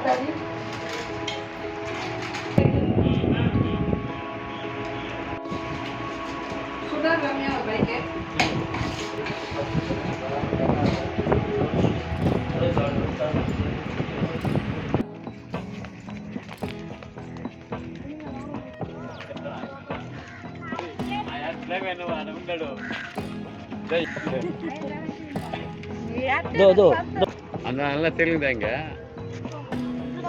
ಹಾಕ್ತಾಯಿದ್ವಿ ಸುಧಾ ಅವ್ರ ಅಲ್ಲ ತಿಳಿದಂಗೆ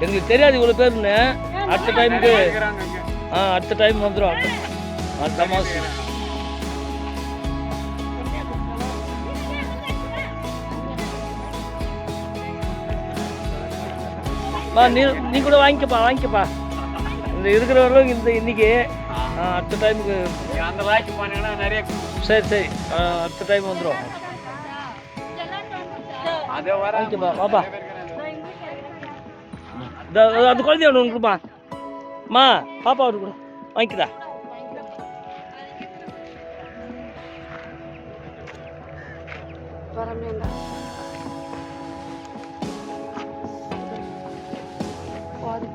எங்களுக்கு தெரியாது இவ்வளோ பேருன்னு அடுத்த டைமுக்கு ஆ அடுத்த டைம் வந்துடும் அடுத்த மாதம் நீ நீ கூட வாங்கிக்கப்பா வாங்கிக்கப்பா. இந்த இருக்கிறவர்களும் இந்த இன்னைக்கு அடுத்த டைமுக்கு அந்த லாய்க்கு போனீங்கன்னா நிறைய சரி சரி. அடுத்த டைம் வந்துடும் அதே வாங்கிக்கப்பா வாப்பா. இந்த அந்த குழந்தைய ஒன்று கொடுமா அம்மா பாப்பா ஒரு கூட. வாங்கிக்கிறா. பாதி